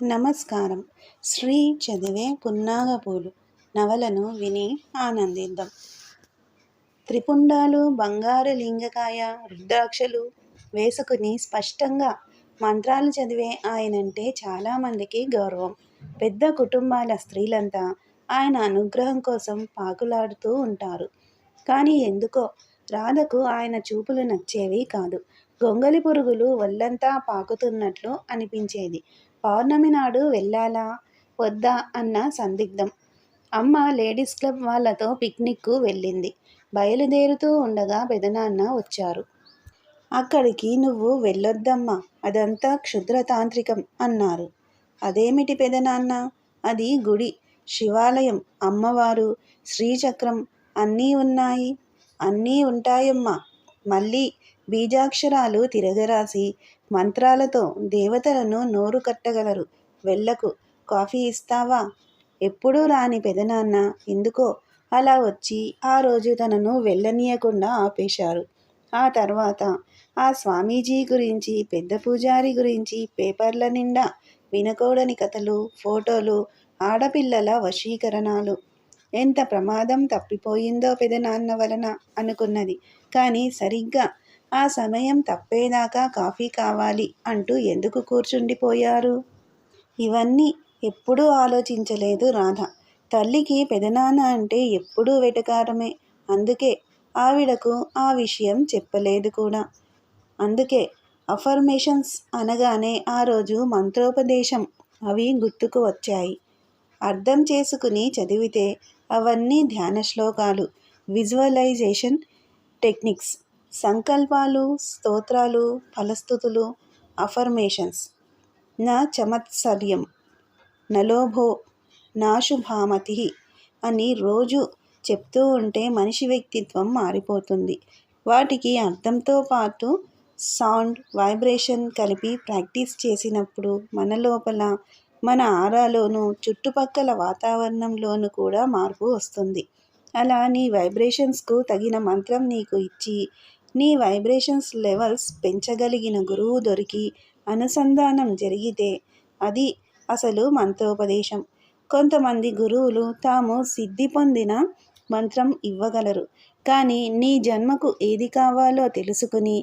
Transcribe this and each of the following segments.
నమస్కారం. శ్రీ చదివే పున్నాగపూలు నవలను విని ఆనందిద్దాం. త్రిపుండాలు బంగారు లింగకాయ రుద్రాక్షలు వేసుకుని స్పష్టంగా మంత్రాలు చదివే ఆయనంటే చాలామందికి గౌరవం. పెద్ద కుటుంబాల స్త్రీలంతా ఆయన అనుగ్రహం కోసం పాకులాడుతూ ఉంటారు. కానీ ఎందుకో రాధకు ఆయన చూపులు నచ్చేవి కాదు. గొంగలి పురుగులు ఒళ్ళంతా పాకుతున్నట్లు అనిపించేది. పౌర్ణమి నాడు వెళ్ళాలా? వద్దా? అన్న సందిగ్ధం. అమ్మ లేడీస్ క్లబ్ వాళ్ళతో పిక్నిక్కు వెళ్ళింది. బయలుదేరుతూ ఉండగా పెదనాన్న వచ్చారు. అక్కడికి నువ్వు వెళ్ళొద్దమ్మా. అదంతా క్షుద్రతాంత్రికం అన్నారు. అదేమిటి పెదనాన్న అది గుడి శివాలయం అమ్మవారు శ్రీచక్రం అన్నీ ఉన్నాయి. అన్నీ ఉంటాయమ్మా. మళ్ళీ బీజాక్షరాలు తిరగరాసి మంత్రాలతో దేవతలను నోరు కట్టగలరు. వెళ్ళకు. కాఫీ ఇస్తావా? ఎప్పుడూ రాని పెదనాన్న ఎందుకో అలా వచ్చి ఆ రోజు తనను వెళ్ళనీయకుండా ఆపేశారు. ఆ తర్వాత ఆ స్వామీజీ గురించి పెద్ద పూజారి గురించి పేపర్ల నిండా వినకూడని కథలు ఫోటోలు ఆడపిల్లల వశీకరణాలు. ఎంత ప్రమాదం తప్పిపోయిందో పెదనాన్న వలన అనుకున్నది. కానీ సరిగ్గా ఆ సమయం తప్పేదాకా కాఫీ కావాలి అంటూ ఎందుకు కూర్చుండిపోయారు? ఇవన్నీ ఎప్పుడూ ఆలోచించలేదు రాధ. తల్లికి పెదనాన్న అంటే ఎప్పుడూ వెటకారమే. అందుకే ఆవిడకు ఆ విషయం చెప్పలేదు కూడా. అందుకే అఫర్మేషన్స్ అనగానే ఆ రోజు మంత్రోపదేశం అవి గుర్తుకు వచ్చాయి. అర్థం చేసుకుని చదివితే అవన్నీ ధ్యాన శ్లోకాలు. విజువలైజేషన్ టెక్నిక్స్ సంకల్పాలు స్తోత్రాలు ఫలస్థుతులు అఫర్మేషన్స్ నా చమత్సర్యం. నలోభో నాశుభామతి అని రోజు చెప్తూ ఉంటే మనిషి వ్యక్తిత్వం మారిపోతుంది. వాటికి అర్థంతో పాటు సౌండ్ వైబ్రేషన్ కలిపి ప్రాక్టీస్ చేసినప్పుడు మన లోపల మన ఆరాలోనూ చుట్టుపక్కల వాతావరణంలోనూ కూడా మార్పు వస్తుంది. అలా నీ వైబ్రేషన్స్కు తగిన మంత్రం నీకు ఇచ్చి నీ వైబ్రేషన్స్ లెవెల్స్ పెంచగలిగిన గురువు దొరికి అనుసంధానం జరిగితే అది అసలు మంత్రోపదేశం. కొంతమంది గురువులు తాము సిద్ధి పొందిన మంత్రం ఇవ్వగలరు. కానీ నీ జన్మకు ఏది కావాలో తెలుసుకుని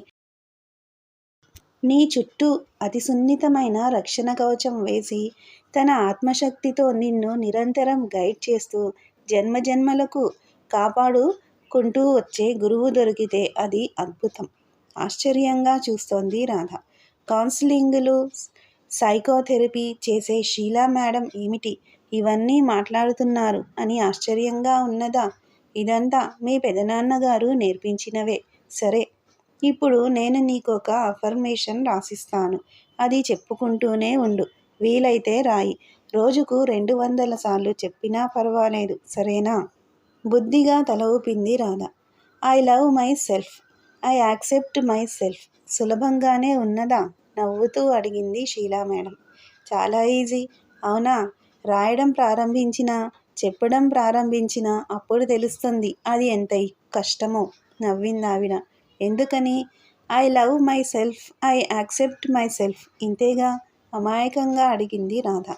నీ చుట్టూ అతి సున్నితమైన రక్షణ కవచం వేసి తన ఆత్మశక్తితో నిన్ను నిరంతరం గైడ్ చేస్తూ జన్మజన్మలకు కాపాడుకుంటూ వచ్చే గురువు దొరికితే అది అద్భుతం. ఆశ్చర్యంగా చూస్తోంది రాధ. కౌన్సిలింగులు సైకోథెరపీ చేసే షీలా మేడం ఏమిటి? ఇవన్నీ మాట్లాడుతున్నారు అని ఆశ్చర్యంగా ఉన్నదా? ఇదంతా మీ పెదనాన్నగారు నేర్పించినవే. సరే ఇప్పుడు నేను నీకొక అఫర్మేషన్ రాసిస్తాను. అది చెప్పుకుంటూనే ఉండు. వీలైతే రాయి. రోజుకు రెండు వందల సార్లు చెప్పినా పర్వాలేదు. సరేనా? బుద్ధిగా తల ఊపింది Radha. I love myself. I accept myself. సులభంగానే ఉన్నదా? నవ్వుతూ అడిగింది షీలా మేడం. చాలా ఈజీ. అవునా? రాయడం ప్రారంభించినా చెప్పడం ప్రారంభించినా అప్పుడు తెలుస్తుంది అది ఎంత కష్టమో నవ్వింది ఆవిడ. ఎందుకని? I love myself. I accept myself. ఇంతేగా? అమాయకంగా అడిగింది రాధ.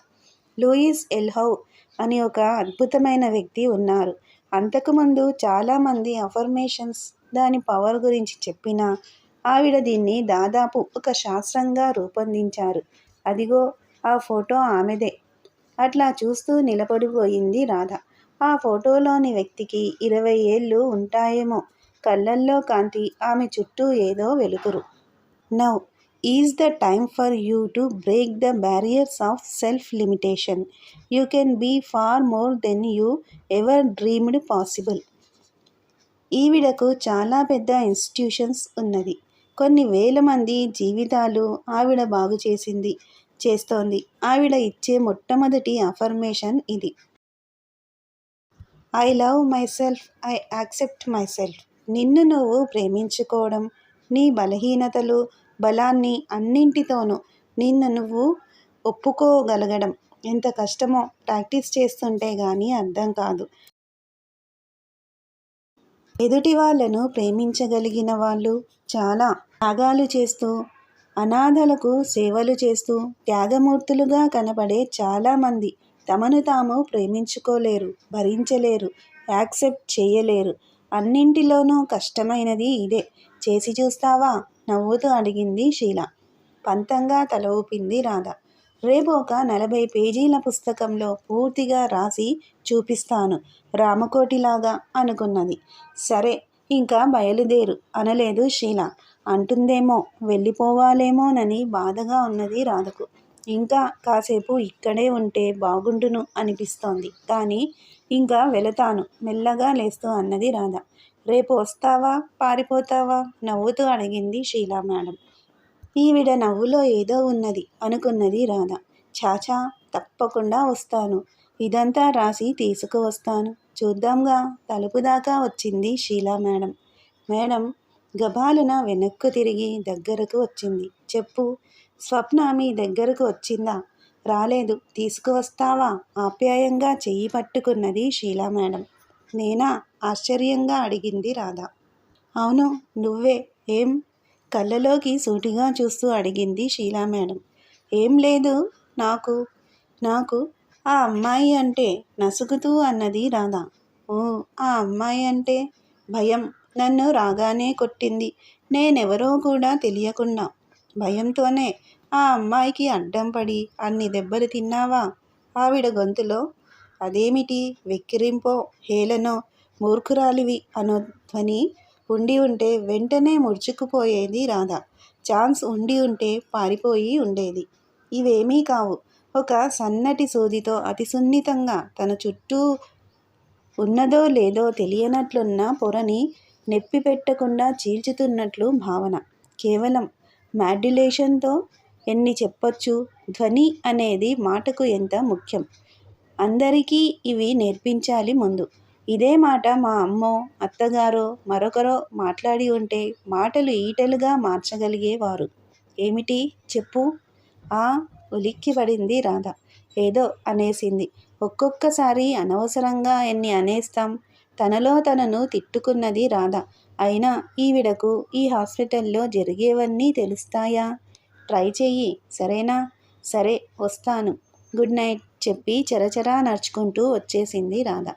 లూయిస్ ఎల్హౌ అని ఒక అద్భుతమైన వ్యక్తి ఉన్నారు. అంతకుముందు చాలామంది అఫర్మేషన్స్ దాని పవర్ గురించి చెప్పినా ఆవిడ దీన్ని దాదాపు ఒక శాస్త్రంగా రూపొందించారు. అదిగో ఆ ఫోటో ఆమెదే. అట్లా చూస్తూ నిలబడిపోయింది రాధ. ఆ ఫోటోలోని వ్యక్తికి ఇరవై ఏళ్ళు ఉంటాయేమో. కళ్ళల్లో కాంతి ఆమె చుట్టూ ఏదో వెలుతురు. Now is the time for you to break the barriers of self limitation you can be far more than you ever dreamed possible ఈవిడకు చాలా పెద్ద ఇన్స్టిట్యూషన్స్ ఉన్నది. కొన్ని వేల మంది జీవితాలు ఆవిడ బాగు చేసింది చేస్తోంది. ఆవిడ ఇచ్చే మొట్టమొదటి అఫర్మేషన్ ఇది. I love myself I accept myself నిన్ను నువ్వు ప్రేమించుకోవడం నీ బలహీనతలు బలాన్ని అన్నింటితోనూ నిన్ను నువ్వు ఒప్పుకోగలగడం. ఎంత కష్టమో ప్రాక్టీస్ చేస్తుంటే కానీ అర్థం కాదు. ఎదుటి వాళ్ళను ప్రేమించగలిగిన వాళ్ళు చాలా త్యాగాలు చేస్తూ అనాథలకు సేవలు చేస్తూ త్యాగమూర్తులుగా కనపడే చాలామంది తమను తాము ప్రేమించుకోలేరు భరించలేరు యాక్సెప్ట్ చేయలేరు. అన్నింటిలోనూ కష్టమైనది ఇదే. చేసి చూస్తావా? నవ్వుతూ అడిగింది షీల పంతంగా తల ఊపింది రాధ. రేపు ఒక నలభై పేజీల పుస్తకంలో పూర్తిగా రాసి చూపిస్తాను. రామకోటిలాగా అనుకున్నది. సరే ఇంకా బయలుదేరు అనలేదు షీల అంటుందేమో వెళ్ళిపోవాలేమోనని బాధగా ఉన్నది రాధకు. ఇంకా కాసేపు ఇక్కడే ఉంటే బాగుండును అనిపిస్తోంది. కానీ ఇంకా వెళతాను మెల్లగా లేస్తూ అన్నది రాధ. రేపు వస్తావా? పారిపోతావా? నవ్వుతూ అడిగింది షీలా మేడం. ఈవిడ నవ్వులో ఏదో ఉన్నది అనుకున్నది రాధ. చాచా తప్పకుండా వస్తాను. ఇదంతా రాసి తీసుకువస్తాను. చూద్దాంగా తలుపు దాకా వచ్చింది షీలా మేడం. మేడం గబాలున వెనక్కు తిరిగి దగ్గరకు వచ్చింది. చెప్పు స్వప్న మీ దగ్గరకు వచ్చిందా? రాలేదు. తీసుకువస్తావా? ఆప్యాయంగా చెయ్యి పట్టుకున్నది షీలా మేడం. నేనా? ఆశ్చర్యంగా అడిగింది రాధ. అవును నువ్వే. ఏం? కళ్ళలోకి సూటిగా చూస్తూ అడిగింది షీలా మేడం. ఏం లేదు నాకు నాకు ఆ అమ్మాయి అంటే నసుగుతూ అన్నది రాధ. ఓ ఆ అమ్మాయి అంటే భయం నన్ను రాగానే కొట్టింది. నేనెవరో కూడా తెలియకుండా భయంతోనే ఆ అమ్మాయికి అడ్డం పడి అన్ని దెబ్బలు తిన్నావా? ఆవిడ గొంతులో అదేమిటి? వెక్కిరింపో హేళనో మూర్ఖురాలివి అనో ధ్వని ఉండి ఉంటే వెంటనే ముడుచుకుపోయేది రాధ. ఛాన్స్ ఉండి ఉంటే పారిపోయి ఉండేది. ఇవేమీ కావు. ఒక సన్నటి సూదితో అతి సున్నితంగా తన చుట్టూ ఉన్నదో లేదో తెలియనట్లున్న పొరని నెప్పి పెట్టకుండా చీల్చుతున్నట్లు భావన. కేవలం మాడ్యులేషన్తో ఎన్ని చెప్పొచ్చు? ధ్వని అనేది మాటకు ఎంత ముఖ్యం? అందరికీ ఇవి నేర్పించాలి ముందు. ఇదే మాట మా అమ్మో అత్తగారో మరొకరో మాట్లాడి ఉంటే మాటలు ఈటలుగా మార్చగలిగేవారు. ఏమిటి? చెప్పు. ఆ ఉలిక్కి పడింది రాధ. ఏదో అనేసింది. ఒక్కొక్కసారి అనవసరంగా ఎన్ని అనేస్తాం? తనలో తనను తిట్టుకున్నది రాధ. అయినా ఈవిడకు ఈ హాస్పిటల్లో జరిగేవన్నీ తెలుస్తాయా? ట్రై చెయ్యి. సరేనా? సరే వస్తాను. Good night. చెప్పి చరచరా నడుచుకుంటూ వచ్చేసింది రాధ.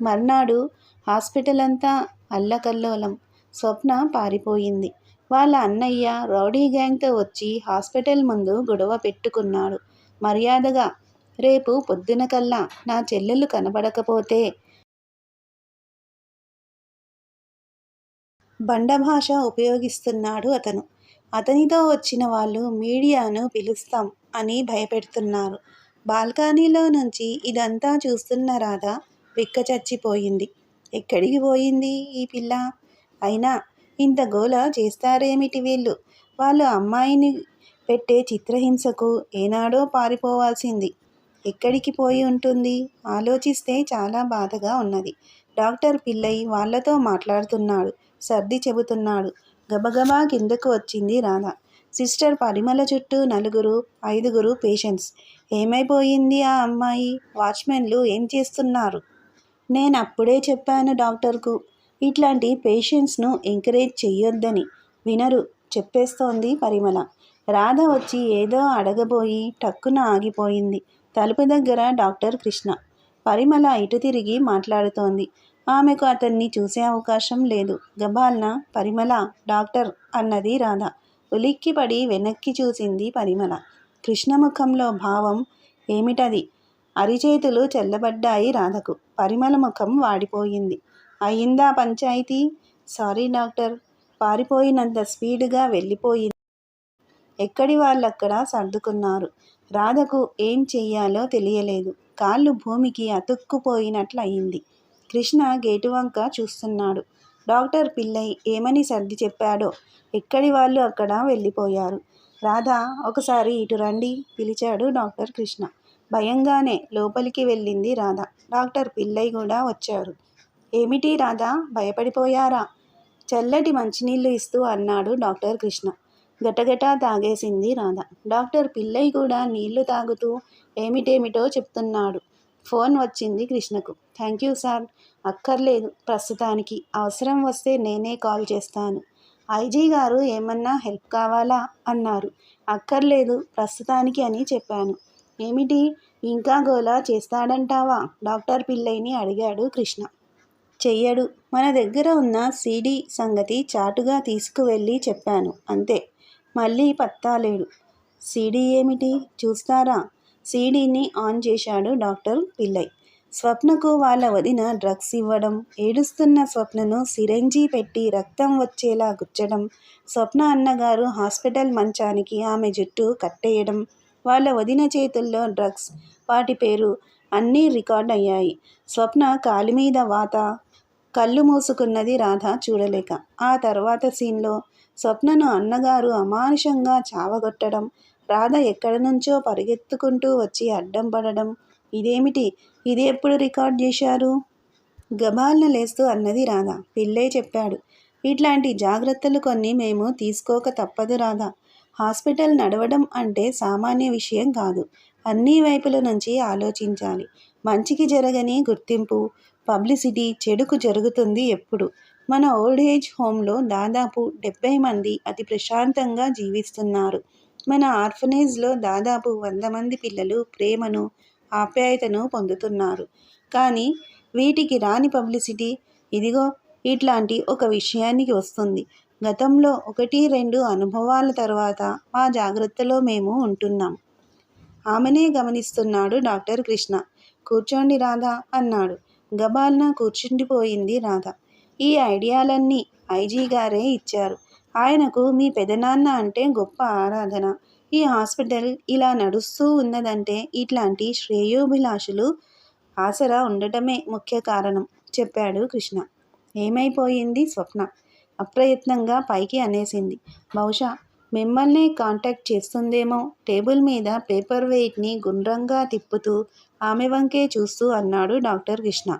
మర్నాడు హాస్పిటల్ అంతా అల్లకల్లోలం. స్వప్న పారిపోయింది. వాళ్ళ అన్నయ్య రౌడీ గ్యాంగ్తో వచ్చి హాస్పిటల్ ముందు గొడవ పెట్టుకున్నాడు. మర్యాదగా రేపు పొద్దున కల్లా నా చెల్లెలు కనబడకపోతే బండభాష ఉపయోగిస్తున్నాడు అతను. అతనితో వచ్చిన వాళ్ళు మీడియాను పిలుస్తాం అని భయపెడుతున్నారు. బాల్కనీలో నుంచి ఇదంతా చూస్తున్న రాధ విక్కచచ్చిపోయింది. ఎక్కడికి పోయింది ఈ పిల్ల? అయినా ఇంత గోల చేస్తారేమిటి వీళ్ళు? వాళ్ళు అమ్మాయిని పెట్టే చిత్రహింసకు ఏనాడో పారిపోవాల్సింది. ఎక్కడికి పోయి ఉంటుంది? ఆలోచిస్తే చాలా బాధగా ఉన్నది. డాక్టర్ పిల్లయ్య వాళ్ళతో మాట్లాడుతున్నాడు. సర్ది చెబుతున్నాడు. గబగబా కిందకు వచ్చింది రాధ. సిస్టర్ పరిమళ చుట్టూ నలుగురు ఐదుగురు పేషెంట్స్. ఏమైపోయింది ఆ అమ్మాయి? వాచ్మెన్లు ఏం చేస్తున్నారు? నేను అప్పుడే చెప్పాను డాక్టర్కు. ఇట్లాంటి పేషెంట్స్ను ఎంకరేజ్ చెయ్యొద్దని వినరు చెప్పేస్తోంది పరిమళ. రాధ వచ్చి ఏదో అడగబోయి టక్కున ఆగిపోయింది. తలుపు దగ్గర డాక్టర్ కృష్ణ. పరిమళ ఇటు తిరిగి మాట్లాడుతోంది. ఆమెకు అతన్ని చూసే అవకాశం లేదు. గబాల్న పరిమళ డాక్టర్ అన్నది రాధ. ఉలిక్కిపడి వెనక్కి చూసింది పరిమళ. కృష్ణముఖంలో భావం ఏమిటది? అరిచేతులు చెల్లబడ్డాయి రాధకు. పరిమళ ముఖం వాడిపోయింది. అయిందా పంచాయితీ? Sorry doctor. పారిపోయినంత స్పీడ్గా వెళ్ళిపోయింది. ఎక్కడి వాళ్ళక్కడ సర్దుకున్నారు? రాధకు ఏం చెయ్యాలో తెలియలేదు. కాళ్ళు భూమికి అతుక్కుపోయినట్లు అయింది కృష్ణ గేటు వంక చూస్తున్నాడు. డాక్టర్ పిల్లై ఏమని సర్ది చెప్పాడో ఎక్కడి వాళ్ళు అక్కడ వెళ్ళిపోయారు? రాధా ఒకసారి ఇటు రండి పిలిచాడు డాక్టర్ కృష్ణ. భయంగానే లోపలికి వెళ్ళింది రాధ. డాక్టర్ పిల్లై కూడా వచ్చారు. ఏమిటి రాధా భయపడిపోయారా? చల్లటి మంచినీళ్ళు ఇస్తూ అన్నాడు డాక్టర్ కృష్ణ. గటగటా తాగేసింది రాధ. డాక్టర్ పిల్లై కూడా నీళ్ళు తాగుతూ ఏమిటేమిటో చెప్తున్నాడు. ఫోన్ వచ్చింది కృష్ణకు. Thank you sir. అక్కర్లేదు. ప్రస్తుతానికి అవసరం వస్తే నేనే కాల్ చేస్తాను. ఐజీ గారు ఏమన్నా హెల్ప్ కావాలా? అన్నారు. అక్కర్లేదు ప్రస్తుతానికి అని చెప్పాను. ఏమిటి? ఇంకా గోలా చేస్తాడంటావా? డాక్టర్ పిల్లైని అడిగాడు కృష్ణ. చెయ్యడు. మన దగ్గర ఉన్న సీడీ సంగతి చాటుగా తీసుకువెళ్ళి చెప్పాను. అంతే. మళ్ళీ పత్తాలేడు సీడీ ఏమిటి? చూస్తారా? సీడీని ఆన్ చేశాడు డాక్టర్ పిల్లై స్వప్నకు వాళ్ళ వదిన డ్రగ్స్ ఇవ్వడం ఏడుస్తున్న స్వప్నను సిరంజీ పెట్టి రక్తం వచ్చేలా గుచ్చడం స్వప్న అన్నగారు హాస్పిటల్ మంచానికి ఆమె జుట్టు కట్టేయడం వాళ్ళ వదిన చేతుల్లో డ్రగ్స్ వాటి పేరు అన్నీ రికార్డ్ అయ్యాయి. స్వప్న కాలి మీద వాత కళ్ళు మూసుకున్నది రాధ చూడలేక. ఆ తర్వాత సీన్లో స్వప్నను అన్నగారు అమానుషంగా చావగొట్టడం రాధ ఎక్కడి నుంచో పరిగెత్తుకుంటూ వచ్చి అడ్డం పడడం ఇదేమిటి? ఇది ఎప్పుడు రికార్డ్ చేశారు? గబాల్న లేస్తూ అన్నది రాధా. పిల్లే చెప్పాడు. ఇట్లాంటి జాగ్రత్తలు కొన్ని మేము తీసుకోక తప్పదు రాధా. హాస్పిటల్ నడవడం అంటే సామాన్య విషయం కాదు. అన్ని వైపుల నుంచి ఆలోచించాలి. మంచికి జరగని గుర్తింపు పబ్లిసిటీ చెడుకు జరుగుతుంది ఎప్పుడు. మన ఓల్డ్ ఏజ్ హోమ్లో దాదాపు డెబ్బై మంది అతి ప్రశాంతంగా జీవిస్తున్నారు. మన ఆర్ఫనేజ్లో దాదాపు వంద మంది పిల్లలు ప్రేమను ఆప్యాయతను పొందుతున్నారు. కానీ వీటికి రాని పబ్లిసిటీ ఇదిగో ఇట్లాంటి ఒక విషయానికి వస్తుంది. గతంలో ఒకటి రెండు అనుభవాల తర్వాత మా జాగ్రత్తలో మేము ఉంటున్నాం. ఆమెనే గమనిస్తున్నాడు డాక్టర్ కృష్ణ. కూర్చోండి రాధా అన్నాడు. గబాల్న కూర్చుండిపోయింది రాధ. ఈ ఐడియాలన్నీ ఐజీ గారే ఇచ్చారు. ఆయనకు మీ పెదనాన్న అంటే గొప్ప ఆరాధన. ఈ హాస్పిటల్ ఇలా నడుస్తూ ఉన్నదంటే ఇట్లాంటి శ్రేయోభిలాషులు ఆసరా ఉండటమే ముఖ్య కారణం చెప్పాడు కృష్ణ. ఏమైపోయింది స్వప్న? అప్రయత్నంగా పైకి అనేసింది. బహుశా మిమ్మల్నే కాంటాక్ట్ చేస్తుందేమో? టేబుల్ మీద పేపర్ వెయిట్ని గుండ్రంగా తిప్పుతూ ఆమె వంకే చూస్తూ అన్నాడు డాక్టర్ కృష్ణ.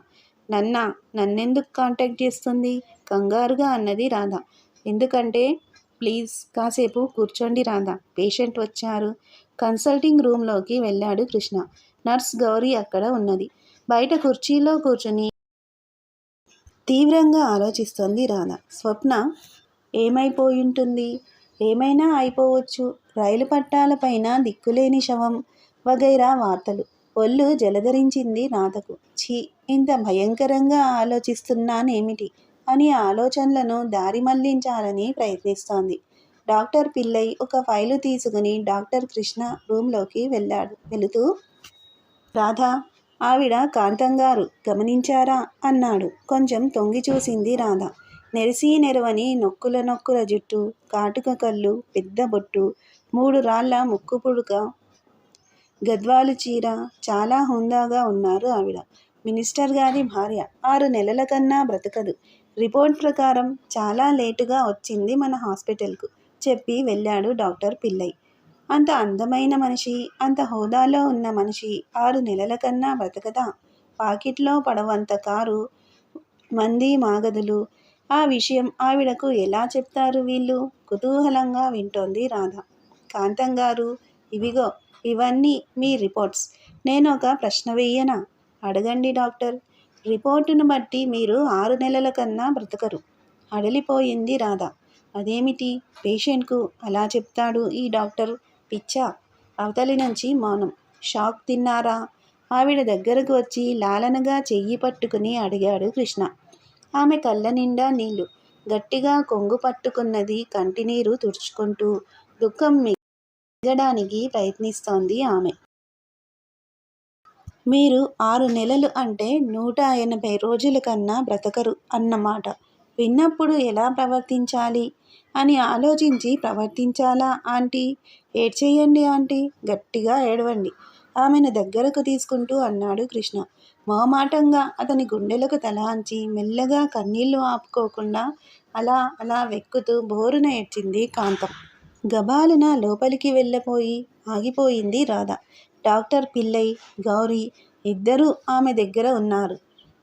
నన్న నన్నెందుకు కాంటాక్ట్ చేస్తుంది? కంగారుగా అన్నది రాధ. ఎందుకంటే ప్లీజ్ కాసేపు కూర్చోండి రాధా. పేషెంట్ వచ్చారు. కన్సల్టింగ్ రూమ్లోకి వెళ్ళాడు కృష్ణ. నర్స్ గౌరీ అక్కడ ఉన్నది. బయట కుర్చీలో కూర్చుని తీవ్రంగా ఆలోచిస్తోంది రాధ. స్వప్న ఏమైపోయింటుంది? ఏమైనా అయిపోవచ్చు. రైలు పట్టాలపైన దిక్కులేని శవం వగైరా వార్తలు. ఒళ్ళు జలధరించింది రాధకు. ఛీ ఇంత భయంకరంగా ఆలోచిస్తున్నానేమిటి? అని ఆలోచనలను దారి మళ్ళించాలని ప్రయత్నిస్తోంది. డాక్టర్ పిల్లై ఒక ఫైలు తీసుకుని డాక్టర్ కృష్ణ రూమ్లోకి వెళ్ళాడు. వెళుతూ రాధా ఆవిడ కాంతంగారు గమనించారా అన్నాడు. కొంచెం తొంగి చూసింది రాధ. నెరిసి నెరవని నొక్కుల నొక్కుల జుట్టు కాటుక కళ్ళు పెద్ద బొట్టు మూడు రాళ్ళ ముక్కు పుడుక గద్వాలు చీర చాలా హుందాగా ఉన్నారు ఆవిడ. మినిస్టర్ గారి భార్య ఆరు నెలల కన్నా బ్రతకదు. రిపోర్ట్ ప్రకారం చాలా లేటుగా వచ్చింది మన హాస్పిటల్కు చెప్పి వెళ్ళాడు డాక్టర్ పిల్లై. అంత అందమైన మనిషి అంత హోదాలో ఉన్న మనిషి ఆరు నెలల కన్నా బ్రతకదా? పాకెట్లో పడవంత కారు మంది మాగదులు. ఆ విషయం ఆవిడకు ఎలా చెప్తారు వీళ్ళు? కుతూహలంగా వింటోంది రాధ. కాంతం గారు ఇవిగో ఇవన్నీ మీ రిపోర్ట్స్. నేను ఒక ప్రశ్న వెయ్యనా అడగండి డాక్టర్. రిపోర్టును బట్టి మీరు ఆరు నెలల కన్నా బ్రతకరు. అడలిపోయింది రాధ. అదేమిటి? పేషెంట్కు అలా చెప్తాడు ఈ డాక్టర్. పిచ్చా అవతలి నుంచి మౌనం. షాక్ తిన్నారా? ఆవిడ దగ్గరకు వచ్చి లాలనగా చెయ్యి పట్టుకుని అడిగాడు కృష్ణ. ఆమె కళ్ళ నిండా నీళ్ళు. గట్టిగా కొంగు పట్టుకున్నది కంటినీరు తుడుచుకుంటూ దుఃఖం మిగడానికి ప్రయత్నిస్తోంది ఆమె. మీరు ఆరు నెలలు అంటే నూట ఎనభై రోజుల కన్నా బ్రతకరు అన్నమాట. విన్నప్పుడు ఎలా ప్రవర్తించాలి? అని ఆలోచించి ప్రవర్తించాలా ఆంటీ? ఏడ్చేయండి ఆంటీ గట్టిగా ఏడవండి. ఆమెను దగ్గరకు తీసుకుంటూ అన్నాడు కృష్ణ. మొహమాటంగా అతని గుండెలకు తలాంచి మెల్లగా కన్నీళ్ళు ఆపుకోకుండా అలా అలా వెక్కుతూ బోరున ఏడ్చింది కాంతం. గబాలున లోపలికి వెళ్ళపోయి ఆగిపోయింది రాధ. డాక్టర్ పిల్లై గౌరీ ఇద్దరూ ఆమె దగ్గర ఉన్నారు.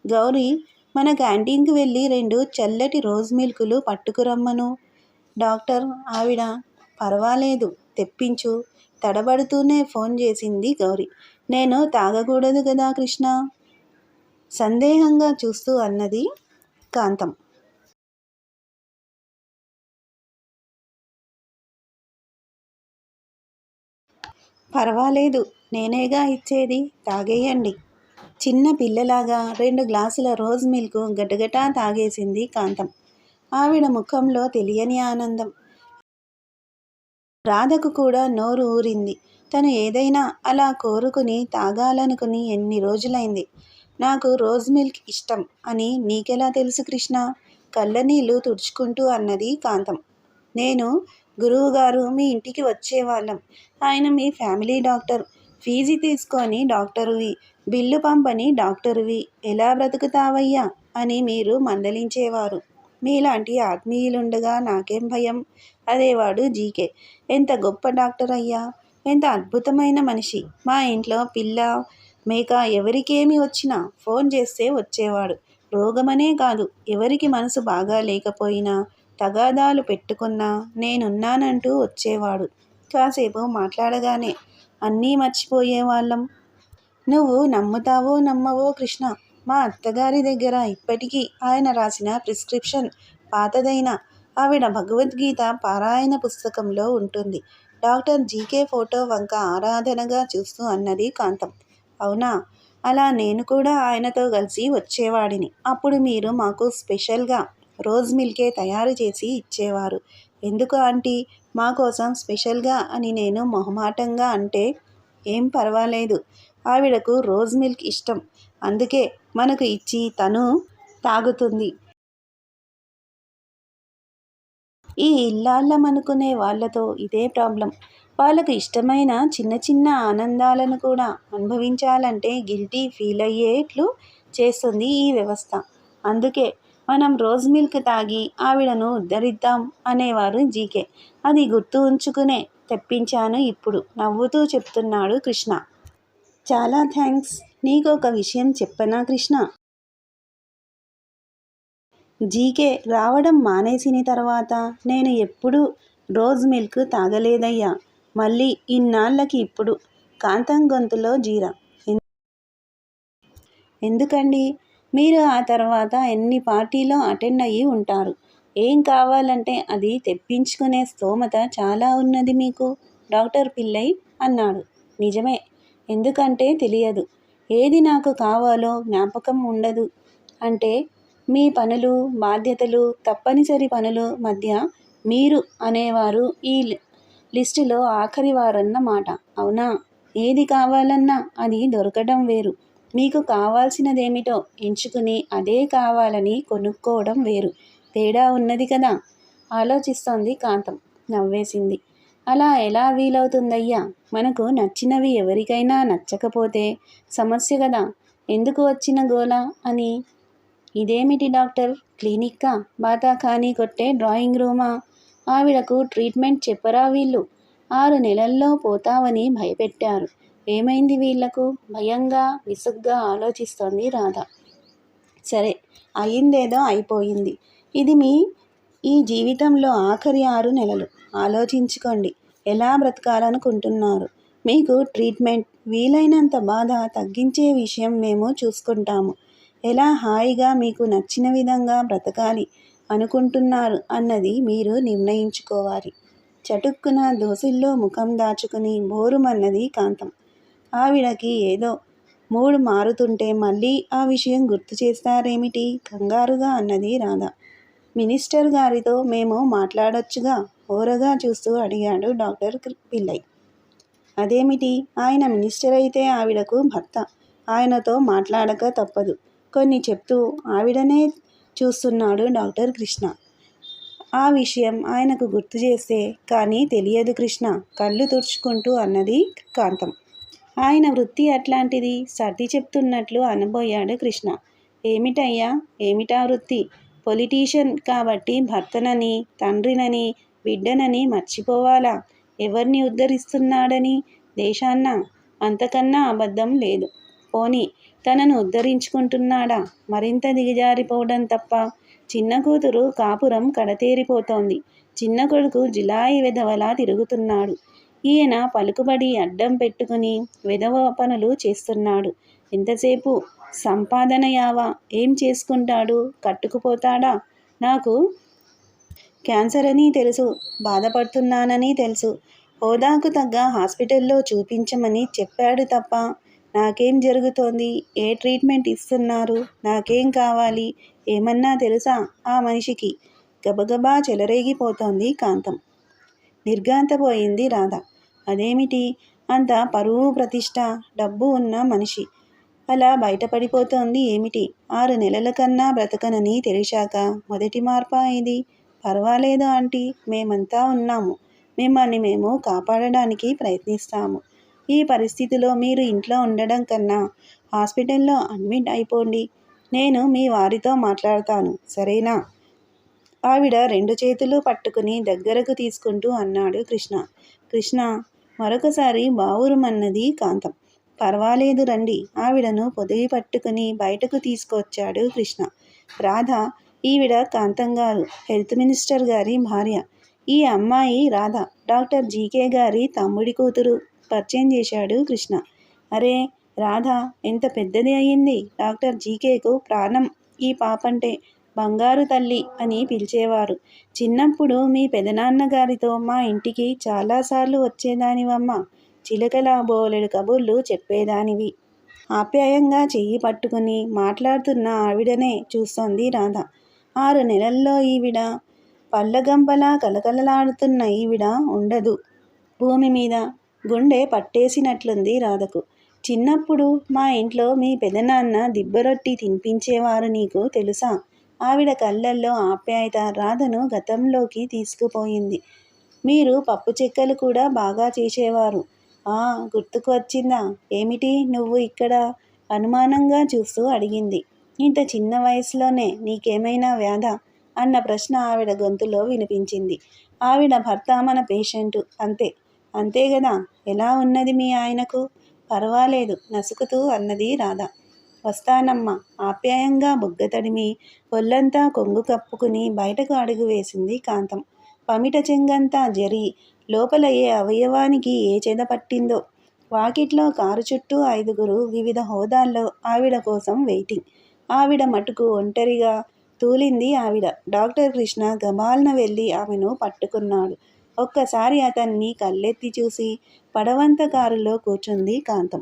గౌరీ మన క్యాంటీన్కి వెళ్ళి రెండు చల్లటి రోజ్ మిల్కులు పట్టుకురమ్మను. డాక్టర్ ఆవిడ పర్వాలేదు తెప్పించు తడబడుతూనే ఫోన్ చేసింది గౌరీ. నేను తాగకూడదు కదా కృష్ణ? సందేహంగా చూస్తూ అన్నది కాంతం. పర్వాలేదు నేనేగా ఇచ్చేది? తాగేయండి. చిన్న పిల్లలాగా రెండు గ్లాసుల రోజ్ మిల్క్ గటగటా తాగేసింది కాంతం. ఆవిడ ముఖంలో తెలియని ఆనందం. రాధకు కూడా నోరు ఊరింది. తను ఏదైనా అలా కోరుకుని తాగాలనుకుని ఎన్ని రోజులైంది? నాకు రోజ్ మిల్క్ ఇష్టం అని నీకెలా తెలుసు కృష్ణ? కళ్ళనీళ్ళు తుడుచుకుంటూ అన్నది కాంతం. నేను గురువుగారు మీ ఇంటికి వచ్చేవాళ్ళం. ఆయన మీ ఫ్యామిలీ డాక్టర్. ఫీజు తీసుకొని డాక్టరువి. బిల్లు పంపని డాక్టరువి. ఎలా బ్రతుకుతావయ్యా? అని మీరు మందలించేవారు. మీలాంటి ఆత్మీయులుండగా నాకేం భయం? అదేవాడు జీకే. ఎంత గొప్ప డాక్టర్ అయ్యా ఎంత అద్భుతమైన మనిషి. మా ఇంట్లో పిల్ల మేక ఎవరికేమి వచ్చినా ఫోన్ చేస్తే వచ్చేవాడు. రోగమనే కాదు. ఎవరికి మనసు బాగా లేకపోయినా తగాదాలు పెట్టుకున్నా నేనున్నానంటూ వచ్చేవాడు. కాసేపు మాట్లాడగానే అన్నీ మర్చిపోయేవాళ్ళం. నువ్వు నమ్ముతావో నమ్మవో కృష్ణ మా అత్తగారి దగ్గర ఇప్పటికీ ఆయన రాసిన ప్రిస్క్రిప్షన్ పాతదైన ఆవిడ భగవద్గీత పారాయణ పుస్తకంలో ఉంటుంది. డాక్టర్ జీకే ఫోటో వంక ఆరాధనగా చూస్తూ అన్నది కాంతం. అవునా? అలా నేను కూడా ఆయనతో కలిసి వచ్చేవాడిని. అప్పుడు మీరు మాకు స్పెషల్గా రోజ్ మిల్కే తయారు చేసి ఇచ్చేవారు. ఎందుకు ఆంటీ? మా కోసం స్పెషల్గా అని నేను మొహమాటంగా అంటే ఏం పర్వాలేదు. ఆవిడకు రోజ్ మిల్క్ ఇష్టం. అందుకే మనకు ఇచ్చి తను తాగుతుంది. ఈ ఇల్లాళ్ళమనుకునే వాళ్ళతో ఇదే ప్రాబ్లం. వాళ్ళకు ఇష్టమైన చిన్న చిన్న ఆనందాలను కూడా అనుభవించాలంటే గిల్టీ ఫీల్ అయ్యేట్లు చేస్తుంది ఈ వ్యవస్థ. అందుకే మనం రోజ్ మిల్క్ తాగి ఆవిడను ఉద్ధరిద్దాం అనేవారు జీకే. అది గుర్తు ఉంచుకునే తెప్పించాను ఇప్పుడు నవ్వుతూ చెప్తున్నాడు కృష్ణ. చాలా థ్యాంక్స్. నీకు ఒక విషయం చెప్పనా కృష్ణ? జీకే రావడం మానేసిన తర్వాత నేను ఎప్పుడూ రోజ్ మిల్క్ తాగలేదయ్యా. మళ్ళీ ఇన్నాళ్ళకి ఇప్పుడు కాంతం గొంతులో జీరా. ఎందుకండి? మీరు ఆ తర్వాత ఎన్ని పార్టీలో అటెండ్ అయ్యి ఉంటారు? ఏం కావాలంటే అది తెప్పించుకునే స్తోమత చాలా ఉన్నది మీకు? డాక్టర్ పిల్లై అన్నాడు. నిజమే. ఎందుకంటే తెలియదు. ఏది నాకు కావాలో జ్ఞాపకం ఉండదు. అంటే మీ పనులు బాధ్యతలు తప్పనిసరి పనులు మధ్య మీరు అనేవారు ఈ లిస్టులో ఆఖరి వారన్నమాట. అవునా? ఏది కావాలన్నా అది దొరకడం వేరు. మీకు కావాల్సినదేమిటో ఎంచుకుని అదే కావాలని కొనుక్కోవడం వేరు. తేడా ఉన్నది కదా? ఆలోచిస్తోంది కాంతం. నవ్వేసింది. అలా ఎలా వీలవుతుందయ్యా? మనకు నచ్చినవి ఎవరికైనా నచ్చకపోతే సమస్య కదా? ఎందుకు వచ్చిన గోలా అని? ఇదేమిటి డాక్టర్? క్లినిక్కా? బాతాఖానీ కొట్టే డ్రాయింగ్ రూమా? ఆవిడకు ట్రీట్మెంట్ చెప్పరా వీళ్ళు? ఆరు నెలల్లో పోతావని భయపెట్టారు. ఏమైంది వీళ్ళకు భయంగా విసుగ్గా ఆలోచిస్తోంది రాధ. సరే అయిందేదో అయిపోయింది. ఇది మీ ఈ జీవితంలో ఆఖరి ఆరు నెలలు. ఆలోచించుకోండి. ఎలా బ్రతకాలనుకుంటున్నారు? మీకు ట్రీట్మెంట్ వీలైనంత బాధ తగ్గించే విషయం మేము చూసుకుంటాము. ఎలా హాయిగా మీకు నచ్చిన విధంగా బ్రతకాలి అనుకుంటున్నారు అన్నది మీరు నిర్ణయించుకోవాలి. చటుక్కున దోసిల్లో ముఖం దాచుకుని బోరుమన్నది కాంతం. ఆవిడకి ఏదో మూడు మారుతుంటే మళ్ళీ ఆ విషయం గుర్తు చేస్తారేమిటి? కంగారుగా అన్నది రాధ. మినిస్టర్ గారితో మేము మాట్లాడొచ్చుగా ఓరగా చూస్తూ అడిగాడు డాక్టర్ పిల్లై. అదేమిటి? ఆయన మినిస్టర్ అయితే ఆవిడకు భర్త. ఆయనతో మాట్లాడక తప్పదు. కొన్ని చెప్తూ ఆవిడనే చూస్తున్నాడు డాక్టర్ కృష్ణ. ఆ విషయం ఆయనకు గుర్తు చేస్తే కానీ తెలియదు కృష్ణ. కళ్ళు తుడుచుకుంటూ అన్నది కాంతం. ఆయన వృత్తి అట్లాంటిది. సర్ది చెప్తున్నట్లు అనబోయాడు కృష్ణ. ఏమిటయ్యా? ఏమిటా వృత్తి? పొలిటీషియన్ కాబట్టి భర్తనని తండ్రినని బిడ్డనని మర్చిపోవాలా? ఎవరిని ఉద్ధరిస్తున్నాడని? దేశాన్న అంతకన్నా అబద్ధం లేదు. పోనీ తనను ఉద్ధరించుకుంటున్నాడా? మరింత దిగజారిపోవడం తప్ప చిన్న కూతురు కాపురం కడతేరిపోతోంది. చిన్న కొడుకు జులాయి వెధవలా తిరుగుతున్నాడు. ఈయన పలుకుబడి అడ్డం పెట్టుకుని విధవ పనులు చేస్తున్నాడు. ఎంతసేపు సంపాదన యావా ఏం చేసుకుంటాడు? కట్టుకుపోతాడా? నాకు క్యాన్సర్ అని తెలుసు బాధపడుతున్నానని తెలుసు. హోదాకు తగ్గ హాస్పిటల్లో చూపించమని చెప్పాడు తప్ప నాకేం జరుగుతోంది? ఏ ట్రీట్మెంట్ ఇస్తున్నారు? నాకేం కావాలి? ఏమన్నా తెలుసా ఆ మనిషికి? గబగబా చెలరేగిపోతోంది కాంతం. నిర్గాంతపోయింది రాధ. అదేమిటి? అంత పరువు ప్రతిష్ట డబ్బు ఉన్న మనిషి. అలా బయటపడిపోతోంది ఏమిటి? ఆరు నెలల కన్నా బ్రతకనని తెలిసాక మొదటి మార్పా ఇది? పర్వాలేదు ఆంటీ మేమంతా ఉన్నాము. మిమ్మల్ని మేము కాపాడడానికి ప్రయత్నిస్తాము. ఈ పరిస్థితిలో మీరు ఇంట్లో ఉండడం కన్నా హాస్పిటల్లో అడ్మిట్ అయిపోండి. నేను మీ వారితో మాట్లాడతాను సరేనా? ఆవిడ రెండు చేతులు పట్టుకుని దగ్గరకు తీసుకుంటూ అన్నాడు కృష్ణ. కృష్ణ మరొకసారి బావురుమన్నది కాంతం. పర్వాలేదు రండి. ఆవిడను పొదిగి పట్టుకుని బయటకు తీసుకొచ్చాడు కృష్ణ. రాధ ఈవిడ కాంతం గారు హెల్త్ మినిస్టర్ గారి భార్య. ఈ అమ్మాయి రాధ డాక్టర్ జీకే గారి తమ్ముడి కూతురు పరిచయం చేశాడు కృష్ణ. అరే రాధ ఎంత పెద్దది అయ్యింది. డాక్టర్ జీకేకు ప్రాణం. ఈ పాపంటే బంగారు తల్లి అని పిలిచేవారు. చిన్నప్పుడు మీ పెదనాన్నగారితో మా ఇంటికి చాలాసార్లు వచ్చేదానివమ్మ. చిలకల బోలెడు కబుర్లు చెప్పేదానివి. ఆప్యాయంగా చెయ్యి పట్టుకుని మాట్లాడుతున్న ఆవిడనే చూస్తోంది రాధ. ఆరు నెలల్లో ఈవిడ పళ్ళగంపలా కలకలలాడుతున్న ఈవిడ ఉండదు. భూమి మీద గుండె పట్టేసినట్లుంది రాధకు. చిన్నప్పుడు మా ఇంట్లో మీ పెదనాన్న దిబ్బరొట్టి తినిపించేవారు నీకు తెలుసా? ఆవిడ కళ్ళల్లో ఆప్యాయత రాధను గతంలోకి తీసుకుపోయింది. మీరు పప్పు చెక్కలు కూడా బాగా చేసేవారు. ఆ గుర్తుకు వచ్చిందా? ఏమిటి నువ్వు ఇక్కడ అనుమానంగా చూస్తూ అడిగింది. ఇంత చిన్న వయసులోనే నీకేమైనా వ్యాధ? అన్న ప్రశ్న ఆవిడ గొంతులో వినిపించింది. ఆవిడ భర్త మన పేషెంటు అంతే. అంతే కదా ఎలా ఉన్నది మీ ఆయనకు? పర్వాలేదు నసుకుతూ అన్నది రాధ. వస్తానమ్మా. ఆప్యాయంగా బుగ్గ తడిమి ఒళ్ళంతా కొంగు కప్పుకుని బయటకు అడుగు వేసింది కాంతం. పమిట చెంగంతా జరి లోపల ఏ అవయవానికి ఏ చెద పట్టిందో. వాకిట్లో కారు చుట్టూ ఐదుగురు వివిధ హోదాల్లో ఆవిడ కోసం వెయిటింగ్. ఆవిడ మటుకు ఒంటరిగా తూలింది ఆవిడ. డాక్టర్ కృష్ణ గబాల్న వెళ్ళి ఆమెను పట్టుకున్నాడు. ఒక్కసారి అతన్ని కళ్ళెత్తి చూసి పడవంత కారులో కూర్చుంది కాంతం.